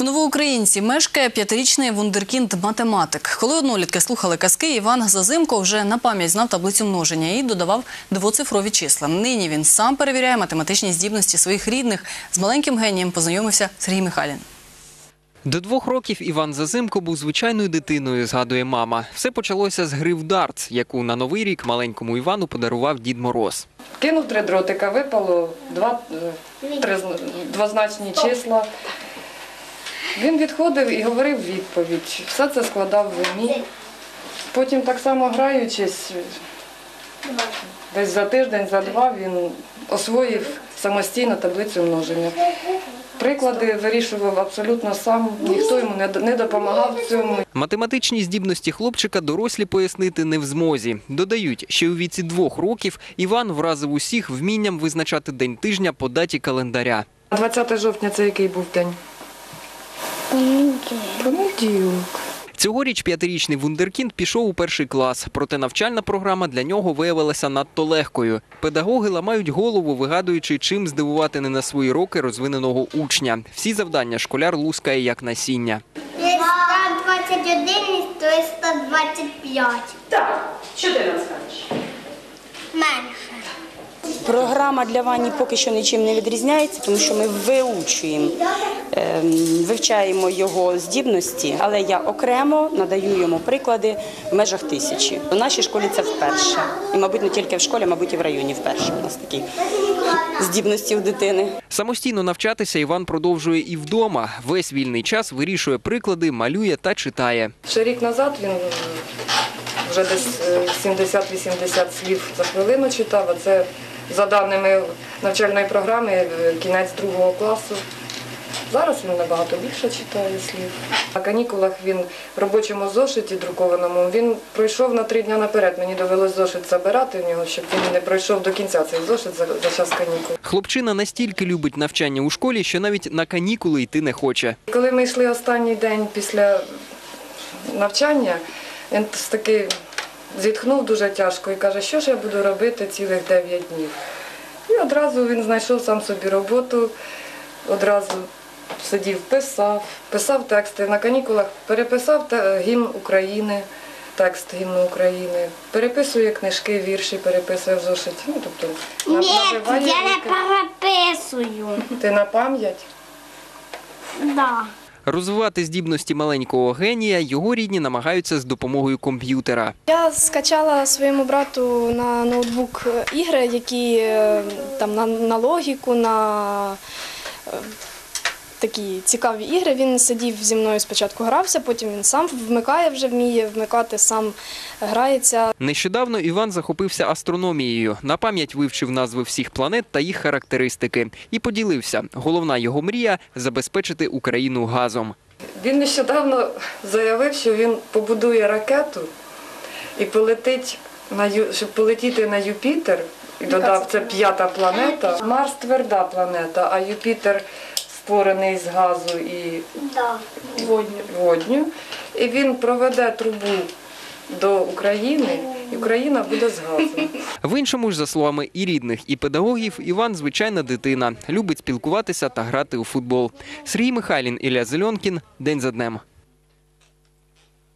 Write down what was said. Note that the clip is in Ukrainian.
В Новоукраїнці мешкає п'ятирічний вундеркінд математик. Коли однолітки слухали казки, Іван Зазимко вже на пам'ять знав таблицю множення і додавав двоцифрові числа. Нині він сам перевіряє математичні здібності своїх рідних. З маленьким генієм познайомився Сергій Михайлін. До двох років Іван Зазимко був звичайною дитиною, згадує мама. Все почалося з гри в дартс, яку на новий рік маленькому Івану подарував Дід Мороз. Кинув три дротика, випало два, е, три двозначні числа. Він відходив і говорив відповідь. Все це складав в умі. Потім так само граючись, десь за тиждень, за два він освоїв самостійно таблицю множення. Приклади вирішував абсолютно сам, ніхто йому не допомагав в цьому. Математичні здібності хлопчика дорослі пояснити не в змозі. Додають, що у віці двох років Іван вразив усіх вмінням визначати день тижня по даті календаря. 20 жовтня це який був день? Понеділок. Цьогоріч п'ятирічний вундеркінд пішов у перший клас, проте навчальна програма для нього виявилася надто легкою. Педагоги ламають голову, вигадуючи, чим здивувати не на свої роки розвиненого учня. Всі завдання школяр лускає як насіння. 321 і 325. Так, що ти нам скажеш? Менше. Програма для Вані поки що нічим не відрізняється, тому що ми виучуємо, ем, вивчаємо його здібності, але я окремо надаю йому приклади в межах тисячі. У нашій школі це вперше. І, мабуть, не тільки в школі, мабуть, і в районі вперше у нас такі здібності у дитини. Самостійно навчатися Іван продовжує і вдома. Весь вільний час вирішує приклади, малює та читає. Ще рік назад він е, вже десь е, 70-80 слів за хвилину читав, а це за даними навчальної програми е, кінець другого класу. Зараз він набагато більше читає слів. На канікулах він в робочому зошиті друкованому він пройшов на три дні наперед. Мені довелось зошит забирати в нього, щоб він не пройшов до кінця цей зошит за, за час канікул. Хлопчина настільки любить навчання у школі, що навіть на канікули йти не хоче. Коли ми йшли останній день після навчання, він таки зітхнув дуже тяжко і каже, що ж я буду робити цілих 9 днів. І одразу він знайшов сам собі роботу, одразу сидів, писав, писав тексти. На канікулах переписав гімн України, текст гімну України, переписує книжки, вірші, переписує в зошиті. Ну, тобто, Ні, я не переписую. Ти на пам'ять? Да. Розвивати здібності маленького генія його рідні намагаються з допомогою комп'ютера. Я скачала своєму брату на ноутбук ігри, які е, там на, на логіку, на е, такі цікаві ігри. Він сидів зі мною спочатку грався, потім він сам вмикає, вже вміє вмикати, сам грається. Нещодавно Іван захопився астрономією. На пам'ять вивчив назви всіх планет та їх характеристики і поділився. Головна його мрія забезпечити Україну газом. Він нещодавно заявив, що він побудує ракету і полетить на Ю- щоб полетіти на Юпітер. І додав, це п'ята планета. Марс тверда планета, а Юпітер створений з газу і Да. водню. І він проведе трубу до України, і Україна буде з газом. В іншому ж, за словами і рідних, і педагогів, Іван звичайна дитина, любить спілкуватися та грати у футбол. Сергій Михайлін, Ілля Зельонкін. День за днем.